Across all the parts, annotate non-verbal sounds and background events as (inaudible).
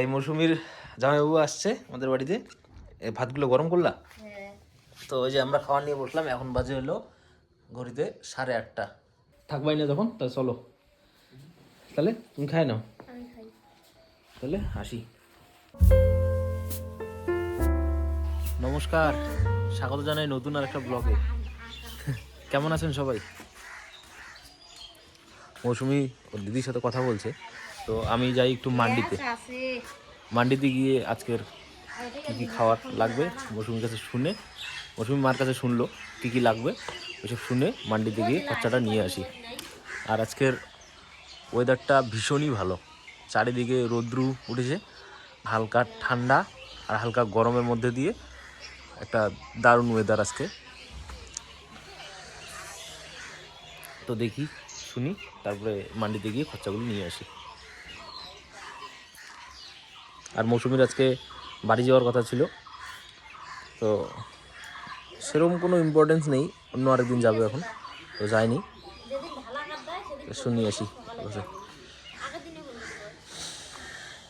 এই মৌসুমির জামাইবাবু আসছে আমাদের বাড়িতে। এই ভাতগুলো গরম করলা? হ্যাঁ। তো ওই যে আমরা খাওয়া নিয়ে বসলাম এখন বাজে হলো ঘড়িতে সাড়ে আটটা। থাকবাই না তখন? তাহলে চলো। তাহলে তুমি খাই নাও। তাহলে আসি। নমস্কার স্বাগত জানাই নতুন আর একটা ব্লগে। কেমন আছেন সবাই? মৌসুমি ওর দিদির সাথে কথা বলছে। তো আমি যাই একটু মান্ডিতে। মান্ডিতে গিয়ে আজকের কী কী খাওয়ার লাগবে? মৌসুমির কাছে শুনে মৌসুমি মার কাছে শুনলো কী কী লাগবে। ওইসব শুনে মান্ডিতে গিয়ে খরচাটা নিয়ে আসি। আর আজকের ওয়েদারটা ভীষণই ভালো। চারিদিকে রৌদ্রু উঠেছে হালকা ঠান্ডা আর হালকা গরমের মধ্যে দিয়ে একটা দারুণ ওয়েদার আজকে। তো দেখি শুনি তারপরে মান্ডিতে গিয়ে খরচাগুলো নিয়ে আসি। আর মৌসুমির আজকে বাড়ি যাওয়ার কথা ছিল। তো সেরকম কোনো ইম্পর্টেন্স নেই অন্য আরেকদিন যাবে এখন। তো যায়নি শুনিয়ে আসি।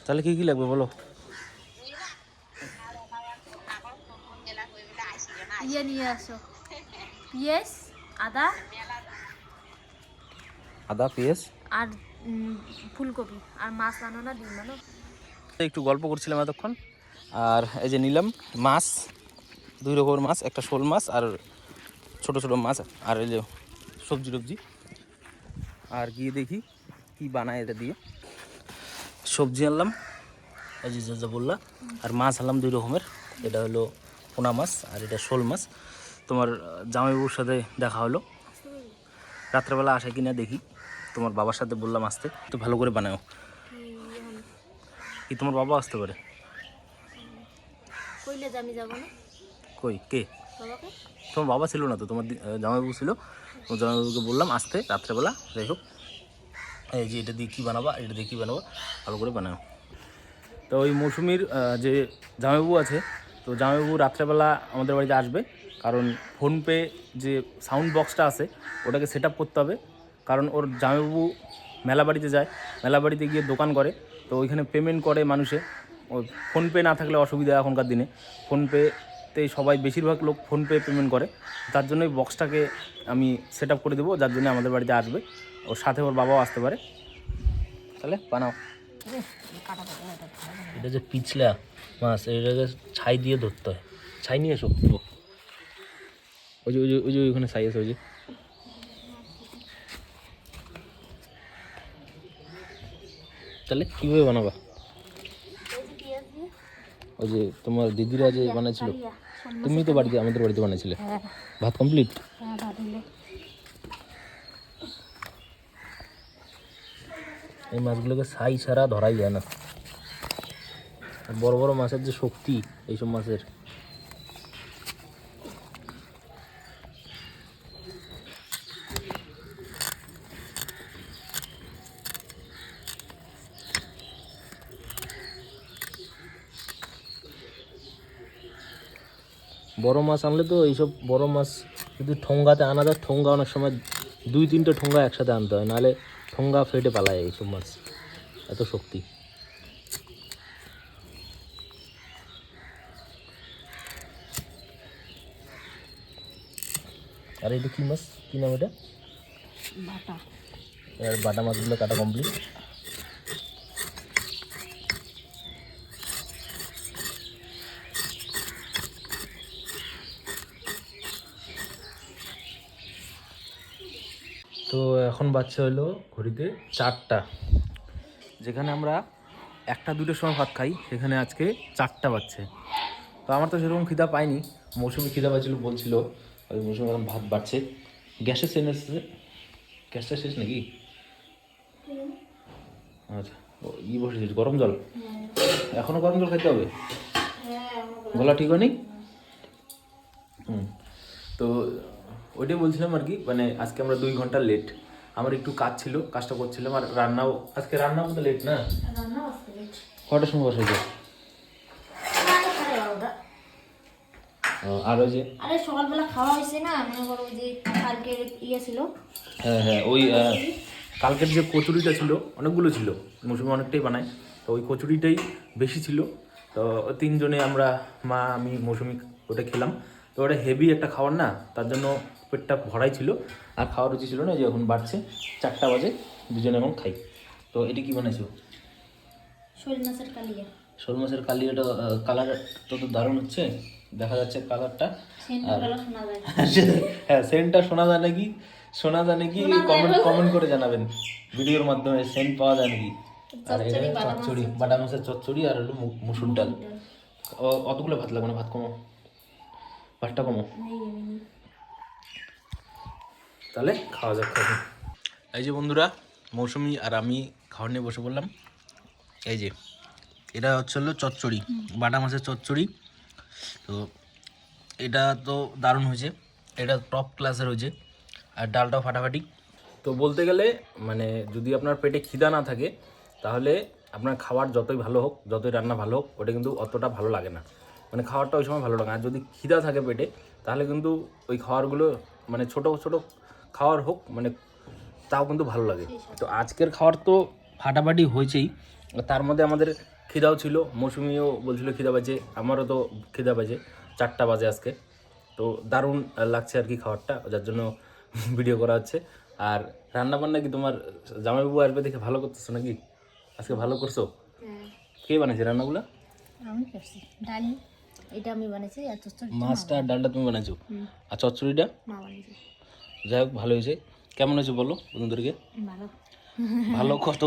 তাহলে কী কী লাগবে বলো? ইয়ে নিয়ে আসো। পিঁয়াজ আদা। আদা পেঁয়াজ আর ফুলকপি। আর মাছ আনো না ডিম আনো। একটু গল্প করছিলাম এতক্ষণ। আর এই যে নিলাম মাছ, দুই রকমের মাছ, একটা শোল মাছ আর ছোট ছোট মাছ আর এই যে সবজি টবজি। আর গিয়ে দেখি কি বানায় এটা দিয়ে। সবজি আনলাম, এই যে যা বললাম আর মাছ আনলাম দুই রকমের। এটা হলো পোনা মাছ আর এটা শোল মাছ। তোমার জামাইবাবুর সাথে দেখা হলো। রাত্রেবেলা আসে কিনা দেখি। তোমার বাবার সাথে বললাম আসতে, তো ভালো করে বানাও। কি তোমার বাবা আসতে পারে? কইলে আমি যাব না? কই? কে? বাবাকে? তোমার বাবা ছিল না তো? তোমার জামাইবাবু ছিল। তোমার জামাইবাবুকে বললাম আসতে রাত্রেবেলা। যাই হোক। এই যে এটা দিয়ে কী বানাবা এটা দিয়ে কী বানাবা ভালো করে বানাও। তো ওই মৌসুমির যে জামাইবাবু আছে তো জামাইবাবু রাত্রেবেলা আমাদের বাড়িতে আসবে। কারণ ফোনপে যে সাউন্ড বক্সটা আছে ওটাকে সেট আপ করতে হবে। কারণ ওর জামাইবাবু মেলা বাড়িতে যায়। মেলা বাড়িতে গিয়ে দোকান করে। তো ওইখানে পেমেন্ট করে মানুষে। ফোনপে না থাকলে অসুবিধা এখনকার দিনে। ফোনপেতে সবাই বেশিরভাগ লোক ফোনপে পেমেন্ট করে। তার জন্য ওই বক্সটাকে আমি সেট আপ করে দেবো যার জন্য আমাদের বাড়িতে আসবে। ওর সাথে ওর বাবাও আসতে পারে। তাহলে বানাও। এটা যে পিছলা মাছ এটাকে ছাই দিয়ে ধরতে হয়। ছাই নিয়ে এসো। ওই যে ওই যে ওই যে ওইখানে ছাই আছে ওই যে। তাহলে? কীভাবে বানাবা? ওই যে তোমার দিদিরা যে বানাইছিল তুমি তো বাড়িতে আমাদের বাড়িতে বানাইছিলে। হ্যাঁ। ভাত কমপ্লিট হ্যাঁ এই মাছগুলোকে সাই ছাড়া ধরাই যায় না। বড় বড় মাছের যে শক্তি এইসব মাছের। বড় মাছ আনলে তো এইসব বড় মাছ যদি ঠোঙ্গাতে আনা যায় ঠোঙ্গা অনেক সময় দুই তিনটে ঠোঙ্গা একসাথে আনতে হয় নাহলে ঠোঙ্গা ফেটে পালায় এইসব মাছ। এত শক্তি। আর এটা কি মাছ? কি নাম এটা? বাটা। মাছগুলো কাটা কমপ্লিট তো এখন বাচ্চা হলো ঘড়িতে চারটা। যেখানে আমরা একটা দুটোর সময় ভাত খাই সেখানে আজকে চারটা বাচ্চে তো আমার তো সেরকম খিদা পাইনি মৌসুমি খিদা পাচ্ছিল বলছিল ওই মৌসুমি এখন ভাত বাড়ছে। গ্যাসের সেন এসছে গ্যাসটা শেষ নাকি? আচ্ছা ও, ই বসেছিস গরম জল? এখনও গরম জল খাইতে হবে? গলা ঠিক হয়নি? হুম। তো ওইটাই বলছিলাম আর কি মানে আজকে আমরা দুই ঘণ্টা লেট আমার একটু কাজ ছিল কাজটা করছিলাম আর রান্নাও আজকে রান্নাও তো লেট না? কটার সময় বসেছে আর ওই যে আরে সকালবেলা খাওয়া হয়েছে না মনে করো ওই যে কালকের ইয়ে ছিল। হ্যাঁ হ্যাঁ ওই কালকের যে কচুরিটা ছিল অনেকগুলো ছিল মৌসুমি অনেকটাই বানায়। তো ওই কচুরিটাই বেশি ছিল। তো তিনজনে আমরা মা আমি মৌসুমি ওটা খেলাম। তো ওটা হেভি একটা খাবার না তার জন্য পেটটা ভরাই ছিল। আর খাওয়ার রুচি ছিল না যে এখন বাড়ছে। চারটা বাজে দুজনে এখন খাই। তো এটি কি বানাইছো? শোল মাছের কালিয়া। শোল মাছের কালিয়াটা কালার তো তো দারুণ হচ্ছে। দেখা যাচ্ছে কালারটা (laughs) হ্যাঁ সেন্টটা শোনা যায় নাকি? শোনা যায় নাকি? কমেন্ট কমেন্ট করে জানাবেন। ভিডিওর মাধ্যমে সেন্ট পাওয়া যায় নাকি? আর এটা চচ্চড়ি বাটা মাছের চচ্চড়ি আর হলো মুসুর ডাল। অতগুলো ভাত লাগবে না ভাত কমো। ভাতটা কমো। তাহলে খাওয়া যাক খাওয়া এই যে বন্ধুরা মৌসুমি আর আমি খাওয়ার নিয়ে বসে পড়লাম। এই যে এটা হচ্ছে হলো চচ্চড়ি বাটা মাছের চচ্চড়ি। তো এটা তো দারুণ হয়েছে এটা টপ ক্লাসের হয়েছে আর ডালটাও ফাটাফাটি। তো বলতে গেলে মানে যদি আপনার পেটে খিদা না থাকে তাহলে আপনার খাবার যতই ভালো হোক যতই রান্না ভালো হোক ওটা কিন্তু অতটা ভালো লাগে না। মানে খাবারটা ওই সময় ভালো লাগে আর যদি খিদা থাকে পেটে তাহলে কিন্তু ওই খাবারগুলো মানে ছোট ছোট খাবার হোক মানে তাও কিন্তু ভালো লাগে। তো আজকের খাবার তো ফাটাফাটি হয়েছেই। তার মধ্যে আমাদের খিদাও ছিল মৌসুমিও বলছিল খিদা বাজে আমারও তো খিদা বাজে চারটা বাজে আজকে। তো দারুণ লাগছে আর কি খাবারটা যার জন্য ভিডিও করা হচ্ছে। আর রান্না বান্না কি তোমার জামাইবাবু আসবে দেখে ভালো করতেছো নাকি? আজকে ভালো করছ? হ্যাঁ। কে বানাইছে রান্নাগুলো? আমি করছি ডাল। এটা আমি বানাইছি আর চচ্চড়ি মাছটা আর ডালটা তুমি বানাইছো? আর চচ্চড়িটা? মা বানিয়েছে যাই হোক ভালো হয়েছে। কেমন হয়েছে বলো বন্ধুদেরকে? ভালো। ভালো কত?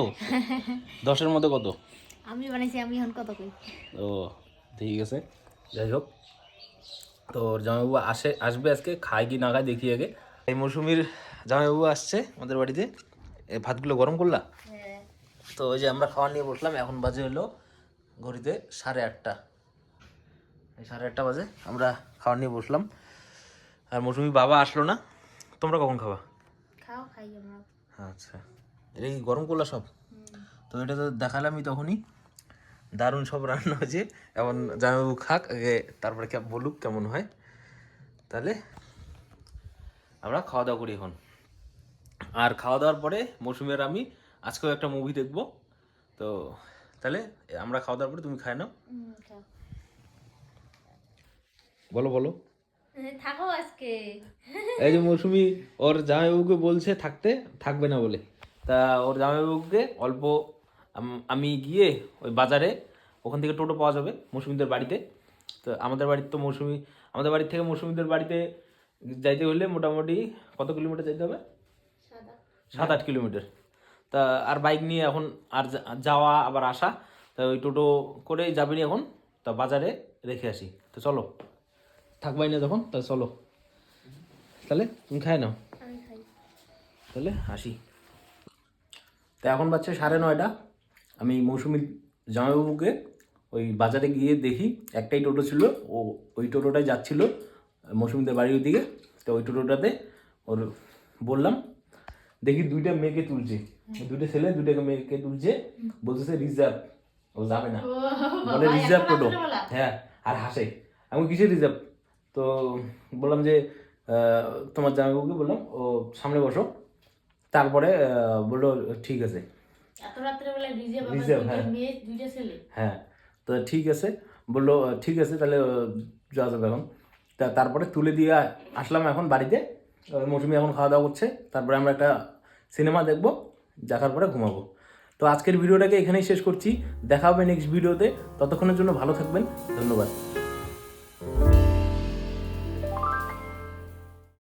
দশের মধ্যে কত? আমি বানাইছি আমি এখন কত কই? ও ঠিক আছে। যাই হোক তো জামাইবাবু আসে আসবে আজকে খায় কি না খায় দেখি আগে। এই মৌসুমির জামাইবাবু আসছে আমাদের বাড়িতে। এই ভাতগুলো গরম করলা? হ্যাঁ। তো ওই যে আমরা খাওয়া নিয়ে বসলাম এখন বাজে হলো ঘড়িতে সাড়ে আটটা। এই সাড়ে আটটা বাজে আমরা খাওয়া নিয়ে বসলাম। আর মৌসুমি বাবা আসলো না তোমরা কখন খাবা? খাও খাই আমরা। আচ্ছা। এটা কি গরম করলা সব? তো এটা তো দেখালামই তখনই। দারুণ সব রান্না হয়েছে। এখন জামাইবাবু খাক আগে তারপরে কে বলুক কেমন হয়। তাহলে আমরা খাওয়া দাওয়া করি এখন। আর খাওয়া দাওয়ার পরে মৌসুমের আমি আজকেও একটা মুভি দেখব। তো তাহলে আমরা খাওয়া দাওয়ার পরে তুমি খায় নাও। বলো বলো। থাকো আজকে। এই যে মৌসুমি ওর জামাইবাবুকে বলছে থাকতে থাকবে না বলে। তা ওর জামাইবাবুকে অল্প আমি গিয়ে ওই বাজারে ওখান থেকে টোটো পাওয়া যাবে মৌসুমিদের বাড়িতে। তো আমাদের বাড়িতে তো মৌসুমি আমাদের বাড়ি থেকে মৌসুমিদের বাড়িতে যাইতে হলে মোটামুটি কত কিলোমিটার যাইতে হবে? সাত আট। কিলোমিটার। তা আর বাইক নিয়ে এখন আর যাওয়া আবার আসা। তা ওই টোটো করে যাবেনি এখন। তা বাজারে রেখে আসি। তো চলো। থাকবাই না তখন তা চলো। তাহলে তুমি খাই নাও। তাহলে আসি। তা এখন বাচ্চা সাড়ে নয়টা। আমি মৌসুমি জামাইবাবুকে ওই বাজারে গিয়ে দেখি একটাই টোটো ছিল ও ওই টোটোটাই যাচ্ছিল মৌসুমিদের বাড়ির দিকে তো ওই টোটোটাতে ওর বললাম দেখি দুইটা মেয়েকে তুলছে। দুইটা ছেলে দুইটা মেয়েকে তুলছে। বলতেছে রিজার্ভ। ও যাবে না। বলে রিজার্ভ টোটো। হ্যাঁ আর হাসে। আমি কিসের রিজার্ভ? তো বললাম যে তোমার জামাইবাবুকে বললাম ও সামনে বসো। তারপরে বলল ঠিক আছে। হ্যাঁ। হ্যাঁ তো ঠিক আছে। বলল ঠিক আছে তাহলে যাওয়া যাবে এখন। তা তারপরে তুলে দিয়ে আসলাম এখন বাড়িতে। মৌসুমি এখন খাওয়া দাওয়া করছে। তারপরে আমরা একটা সিনেমা দেখব। দেখার পরে ঘুমাবো। তো আজকের ভিডিওটাকে এখানেই শেষ করছি। দেখা হবে নেক্সট ভিডিওতে ততক্ষণের জন্য ভালো থাকবেন। ধন্যবাদ।